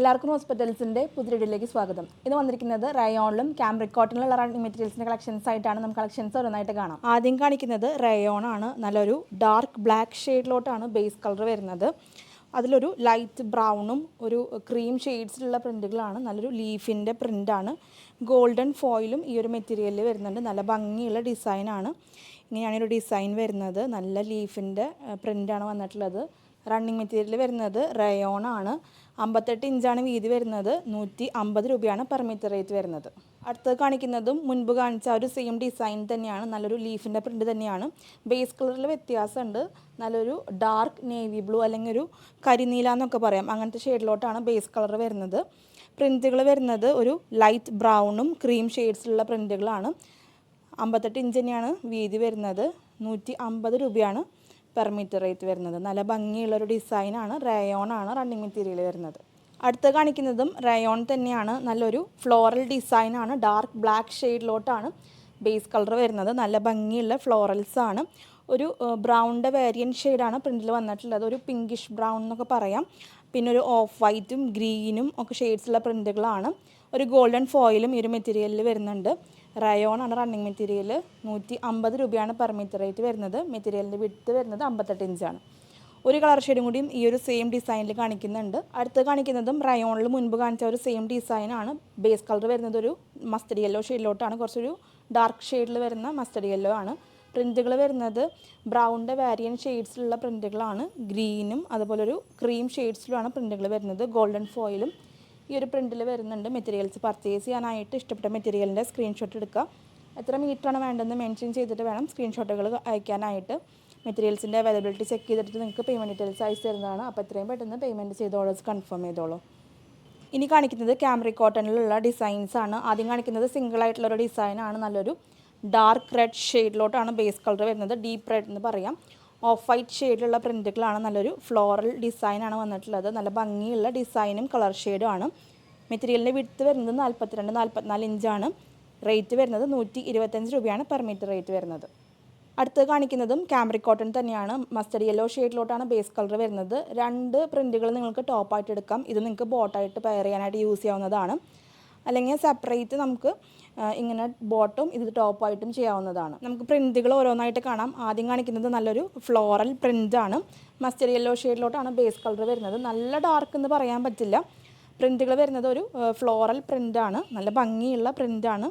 എല്ലാവർക്കും ഹോസ്പിറ്റൽസിന്റെ പുതിയൊരിടിലേക്ക് സ്വാഗതം. ഇത് വന്നിരിക്കുന്നത് റയോണിലും ക്യാമ്രിക് കോട്ടണിലുള്ള റണ്ണിങ് മെറ്റീരിയൽസിന്റെ കളക്ഷൻസ് ആയിട്ടാണ് നമുക്ക് കളക്ഷൻസ് ഓരോന്നായിട്ട് കാണാം. ആദ്യം കാണിക്കുന്നത് റയോൺ ആണ്. നല്ലൊരു ഡാർക്ക് ബ്ലാക്ക് ഷെയ്ഡിലോട്ടാണ് ബേസ് കളർ വരുന്നത്. അതിലൊരു ലൈറ്റ് ബ്രൗണും ഒരു ക്രീം ഷെയ്ഡ്സിലുള്ള പ്രിന്റുകളാണ് നല്ലൊരു ലീഫിന്റെ പ്രിന്റാണ് ഗോൾഡൻ ഫോയിലും ഈ ഒരു മെറ്റീരിയലിൽ വരുന്നുണ്ട്. നല്ല ഭംഗിയുള്ള ഡിസൈനാണ്. ഇങ്ങനെയാണ് ഒരു ഡിസൈൻ വരുന്നത്. നല്ല ലീഫിന്റെ പ്രിന്റാണ് വന്നിട്ടുള്ളത്. റണ്ണിങ് മെറ്റീരിയൽ വരുന്നത് റയോൺ ആണ്. അമ്പത്തെട്ട് ഇഞ്ചാണ് വീതി വരുന്നത്. നൂറ്റി അമ്പത് രൂപയാണ് പെർ മീറ്റർ റേറ്റ് വരുന്നത്. അടുത്തത് കാണിക്കുന്നതും മുൻപ് കാണിച്ച ഒരു സെയിം ഡിസൈൻ തന്നെയാണ്. നല്ലൊരു ലീഫിന്റെ പ്രിന്റ് തന്നെയാണ്. ബേസ് കളറിൽ വ്യത്യാസമുണ്ട്. നല്ലൊരു ഡാർക്ക് നേവി ബ്ലൂ അല്ലെങ്കിൽ ഒരു കരിനീല എന്നൊക്കെ പറയാം. അങ്ങനത്തെ ഷെയ്ഡിലോട്ടാണ് ബേസ് കളർ വരുന്നത്. പ്രിന്റുകൾ വരുന്നത് ഒരു ലൈറ്റ് ബ്രൗണും ക്രീം ഷെയ്ഡ്സിലുള്ള പ്രിന്റുകളാണ് അമ്പത്തെട്ട് ഇഞ്ച് തന്നെയാണ് വീതി വരുന്നത്. നൂറ്റി അമ്പത് രൂപയാണ് പെർ മീറ്റർ റേറ്റ് വരുന്നത്. നല്ല ഭംഗിയുള്ളൊരു ഡിസൈനാണ് റയോൺ ആണ് റണ്ണിങ് മെറ്റീരിയൽ വരുന്നത്. അടുത്ത് കാണിക്കുന്നതും റയോൺ തന്നെയാണ്. നല്ലൊരു ഫ്ലോറൽ ഡിസൈനാണ് ഡാർക്ക് ബ്ലാക്ക് ഷെയ്ഡിലോട്ടാണ് ബേസ് കളർ വരുന്നത്. നല്ല ഭംഗിയുള്ള ഫ്ലോറൽസ് ആണ്. ഒരു ബ്രൗണിന്റെ വേരിയൻ ഷെയ്ഡാണ് പ്രിന്റിൽ വന്നിട്ടുള്ളത്. ഒരു പിങ്കിഷ് ബ്രൗൺ എന്നൊക്കെ പറയാം. പിന്നെ ഒരു ഓഫ് വൈറ്റും ഗ്രീനും ഒക്കെ ഷെയ്ഡ്സുള്ള പ്രിന്റുകളാണ് ഒരു ഗോൾഡൻ ഫോയിലും ഈ ഒരു മെറ്റീരിയലിൽ വരുന്നുണ്ട്. റയോൺ ആണ് റണ്ണിങ് മെറ്റീരിയൽ നൂറ്റി അമ്പത് രൂപയാണ് പെർ മീറ്റർ റേറ്റ് വരുന്നത്. മെറ്റീരിയലിന്റെ വിട്ട് വരുന്നത് അമ്പത്തെട്ട് ഇഞ്ചാണ് ഒരു കളർ ഷെയ്ഡും കൂടിയും ഈ ഒരു സെയിം ഡിസൈനിൽ കാണിക്കുന്നുണ്ട്. അടുത്ത് കാണിക്കുന്നതും റയോണിൽ മുൻപ് കാണിച്ച ഒരു സെയിം ഡിസൈനാണ് ബേസ് കളർ വരുന്നത് ഒരു മസ്റ്റഡ് യെല്ലോ ഷെയ്ഡിലോട്ടാണ് കുറച്ചൊരു ഡാർക്ക് ഷെയ്ഡിൽ വരുന്ന മസ്റ്റഡ് യെല്ലോ ആണ്. പ്രിന്റുകൾ വരുന്നത് ബ്രൗണിന്റെ വാരിയൻ ഷെയ്ഡ്സിലുള്ള പ്രിന്റുകളാണ് ഗ്രീനും അതുപോലെ ഒരു ക്രീം ഷെയ്ഡ്സിലുമാണ് പ്രിന്റുകൾ വരുന്നത്. ഗോൾഡൻ ഫോയിലും ഈ ഒരു പ്രിന്റിൽ വരുന്നുണ്ട് മെറ്റീരിയൽസ് പർച്ചേസ് ചെയ്യാനായിട്ട് ഇഷ്ടപ്പെട്ട മെറ്റീരിയലിന്റെ സ്ക്രീൻഷോട്ട് എടുക്കുക. എത്ര മീറ്ററാണ് വേണ്ടതെന്ന് മെൻഷൻ ചെയ്തിട്ട് വേണം സ്ക്രീൻഷോട്ടുകൾ അയക്കാനായിട്ട്. മെറ്റീരിയൽസിന്റെ അവൈലബിലിറ്റി ചെക്ക് ചെയ്തിട്ട് നിങ്ങൾക്ക് പേയ്മെന്റ് ഡീറ്റെയിൽസ് അയച്ചു തരുന്നതാണ്. അപ്പോൾ എത്രയും പെട്ടെന്ന് പേയ്മെന്റ് ചെയ്ത് ഓർഡേഴ്സ് കൺഫേം ചെയ്തോളൂ. ഇനി കാണിക്കുന്നത് ക്യാമറി കോട്ടണിലുള്ള ഡിസൈൻസ് ആണ്. ആദ്യം കാണിക്കുന്നത് സിംഗിൾ ആയിട്ടുള്ള ഒരു ഡിസൈനാണ് നല്ലൊരു ഡാർക്ക് റെഡ് ഷെയ്ഡിലോട്ടാണ് ബേസ് കളർ വരുന്നത്. ഡീപ്പ് റെഡ് എന്ന് പറയാം. ഓഫ് വൈറ്റ് ഷെയ്ഡിലുള്ള പ്രിന്റുകളാണ് നല്ലൊരു ഫ്ലോറൽ ഡിസൈനാണ് വന്നിട്ടുള്ളത്. നല്ല ഭംഗിയുള്ള ഡിസൈനും കളർ ഷെയ്ഡും ആണ് മെറ്റീരിയലിന്റെ വിടുത്ത് വരുന്നത് നാൽപ്പത്തിരണ്ട് നാൽപ്പത്തിനാല് ഇഞ്ചാണ്. റേറ്റ് വരുന്നത് നൂറ്റി ഇരുപത്തഞ്ച് രൂപയാണ് പെർ മീറ്റർ റേറ്റ് വരുന്നത്. അടുത്ത് കാണിക്കുന്നതും ക്യാമറിക് കോട്ടൺ തന്നെയാണ്. മസ്റ്റഡ് യെല്ലോ ഷെയ്ഡിലോട്ടാണ് ബേസ് കളർ വരുന്നത്. രണ്ട് പ്രിന്റുകൾ നിങ്ങൾക്ക് ടോപ്പായിട്ട് എടുക്കാം. ഇത് നിങ്ങൾക്ക് ബോട്ടായിട്ട് പെയർ ചെയ്യാനായിട്ട് യൂസ് ചെയ്യാവുന്നതാണ്. അല്ലെങ്കിൽ സെപ്പറേറ്റ് നമുക്ക് ഇങ്ങനെ ബോട്ടും ഇത് ടോപ്പായിട്ടും ചെയ്യാവുന്നതാണ്. നമുക്ക് പ്രിന്റുകൾ ഓരോന്നായിട്ട് കാണാം. ആദ്യം കാണിക്കുന്നത് നല്ലൊരു ഫ്ലോറൽ പ്രിന്റാണ് മസ്റ്റർ യെല്ലോ ഷെയ്ഡിലോട്ടാണ് ബേസ് കളർ വരുന്നത്. നല്ല ഡാർക്ക് എന്ന് പറയാൻ പറ്റില്ല. പ്രിന്റുകൾ വരുന്നത് ഒരു ഫ്ലോറൽ പ്രിന്റാണ് നല്ല ഭംഗിയുള്ള പ്രിന്റാണ്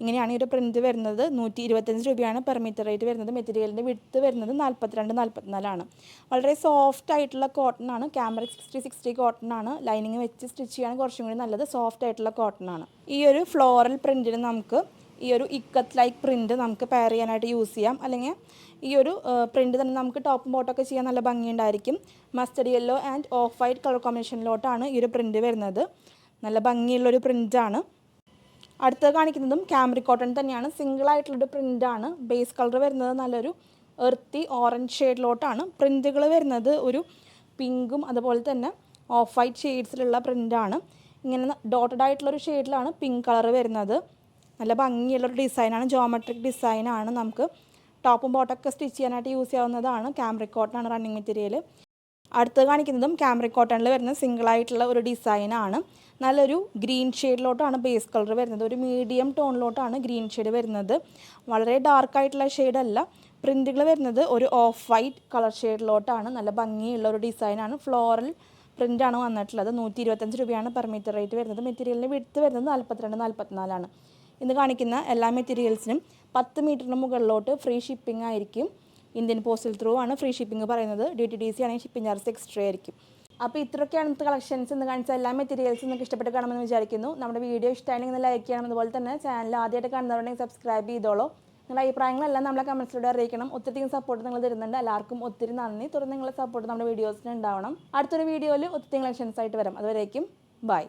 ഇങ്ങനെയാണ് ഈ ഒരു പ്രിന്റ് വരുന്നത്. നൂറ്റി ഇരുപത്തഞ്ച് രൂപയാണ് പെർ മീറ്റർ റേറ്റ് വരുന്നത്. മെറ്റീരിയലിന്റെ വിടുത്ത് വരുന്നത് നാൽപ്പത്തിരണ്ട് നാൽപ്പത്തിനാലാണ് വളരെ സോഫ്റ്റ് ആയിട്ടുള്ള കോട്ടൺ ആണ്. ക്യാമറ സിക്സ്റ്റി സിക്സ്റ്റി കോട്ടൺ ആണ്. ലൈനിങ് വെച്ച് സ്റ്റിച്ച് ചെയ്യാൻ കുറച്ചും കൂടി നല്ലത് സോഫ്റ്റ് ആയിട്ടുള്ള കോട്ടൺ ആണ്. ഈ ഒരു ഫ്ലോറൽ പ്രിന്റിന് നമുക്ക് ഈ ഒരു ഇക്കത്ത് ലൈക്ക് പ്രിന്റ് നമുക്ക് പെയർ ചെയ്യാനായിട്ട് യൂസ് ചെയ്യാം. അല്ലെങ്കിൽ ഈ ഒരു പ്രിന്റ് തന്നെ നമുക്ക് ടോപ്പും ബോട്ടൊക്കെ ചെയ്യാൻ നല്ല ഭംഗിയുണ്ടായിരിക്കും. Mustard yellow and off white colour കോമ്പിനേഷനിലോട്ടാണ് ഈ ഒരു പ്രിന്റ് വരുന്നത്. നല്ല ഭംഗിയുള്ളൊരു പ്രിന്റാണ് അടുത്തത് കാണിക്കുന്നതും ക്യാമറി കോട്ടൺ തന്നെയാണ്. സിംഗിൾ ആയിട്ടുള്ളൊരു ആണ്. ബേസ് കളർ വരുന്നത് നല്ലൊരു എർത്തി ഓറഞ്ച് ഷെയ്ഡിലോട്ടാണ് പ്രിന്റുകൾ വരുന്നത് ഒരു പിങ്കും അതുപോലെ തന്നെ ഓഫ് വൈറ്റ് ഷെയ്ഡ്സിലുള്ള പ്രിന്റാണ് ഇങ്ങനെ ഡോട്ടഡ് ആയിട്ടുള്ളൊരു ഷെയ്ഡിലാണ് പിങ്ക് കളർ വരുന്നത്. നല്ല ഭംഗിയുള്ളൊരു ഡിസൈനാണ് ജോമെട്രിക് ഡിസൈനാണ് നമുക്ക് ടോപ്പും ബോട്ടൊക്കെ സ്റ്റിച്ച് ചെയ്യാനായിട്ട് യൂസ് ചെയ്യാവുന്നതാണ്. ക്യാമറി കോട്ടൺ ആണ് റണ്ണിങ് മെറ്റീരിയൽ അടുത്ത് കാണിക്കുന്നതും ക്യാമറ കോട്ടണിൽ വരുന്ന സിംഗിൾ ആയിട്ടുള്ള ഒരു ഡിസൈനാണ് നല്ലൊരു ഗ്രീൻ ഷെയ്ഡിലോട്ടാണ് ബേസ് കളർ വരുന്നത്. ഒരു മീഡിയം ടോണിലോട്ടാണ് ഗ്രീൻ ഷെയ്ഡ് വരുന്നത്. വളരെ ഡാർക്ക് ആയിട്ടുള്ള ഷെയ്ഡല്ല പ്രിന്റുകൾ വരുന്നത് ഒരു ഓഫ് വൈറ്റ് കളർ ഷെയ്ഡിലോട്ടാണ് നല്ല ഭംഗിയുള്ള ഒരു ഡിസൈനാണ് ഫ്ലോറൽ പ്രിന്റാണ് വന്നിട്ടുള്ളത്. നൂറ്റി ഇരുപത്തഞ്ച് രൂപയാണ് പെർ മീറ്റർ റേറ്റ് വരുന്നത്. മെറ്റീരിയലിന് വിടുത്ത് വരുന്നത് നാൽപ്പത്തിരണ്ട് നാൽപ്പത്തിനാലാണ് ഇന്ന് കാണിക്കുന്ന എല്ലാ മെറ്റീരിയൽസിനും പത്ത് മീറ്ററിന് മുകളിലോട്ട് ഫ്രീ ഷിപ്പിംഗ് ആയിരിക്കും. ഇന്ത്യൻ പോസ്റ്റൽ ത്രൂ ആണ് ഫ്രീ ഷിപ്പിംഗ് പറയുന്നത്. ഡി ടി ഡി സി ആണെങ്കിൽ ഷിപ്പിംഗ് ചാർജ് എക്സ്ട്രാ ആയിരിക്കും. അപ്പോൾ ഇത്രയൊക്കെയാണ് ഇന്നത്തെ കളക്ഷൻസ് എന്ന് കാണിച്ച എല്ലാ മെറ്റീരിയൽസും നിങ്ങൾക്ക് ഇഷ്ടപ്പെട്ട് കാണുമെന്ന് വിചാരിക്കുന്നു. നമ്മുടെ വീഡിയോ ഇഷ്ടമാണെങ്കിൽ ഒന്ന് ലൈക്ക് ചെയ്യണം. അതുപോലെ തന്നെ ചാനൽ ആദ്യമായിട്ട് കാണുന്നവരുണ്ടെങ്കിൽ സബ്സ്ക്രൈബ് ചെയ്തോളൂ. നിങ്ങളുടെ അഭിപ്രായങ്ങളെല്ലാം നമ്മളെ കമൻസിലൂടെ അറിയിക്കണം. ഒത്തിരി സപ്പോർട്ട് നിങ്ങൾ തരുന്നുണ്ട്. എല്ലാവർക്കും ഒത്തിരി നന്ദി. തുടർന്ന് നിങ്ങളുടെ സപ്പോർട്ട് നമ്മുടെ വീഡിയോസിന് ഉണ്ടാവണം. അടുത്തൊരു വീഡിയോയിൽ ഒത്തിരി കളക്ഷൻസ് ആയിട്ട് വരാം. അതുവരേക്കും ബൈ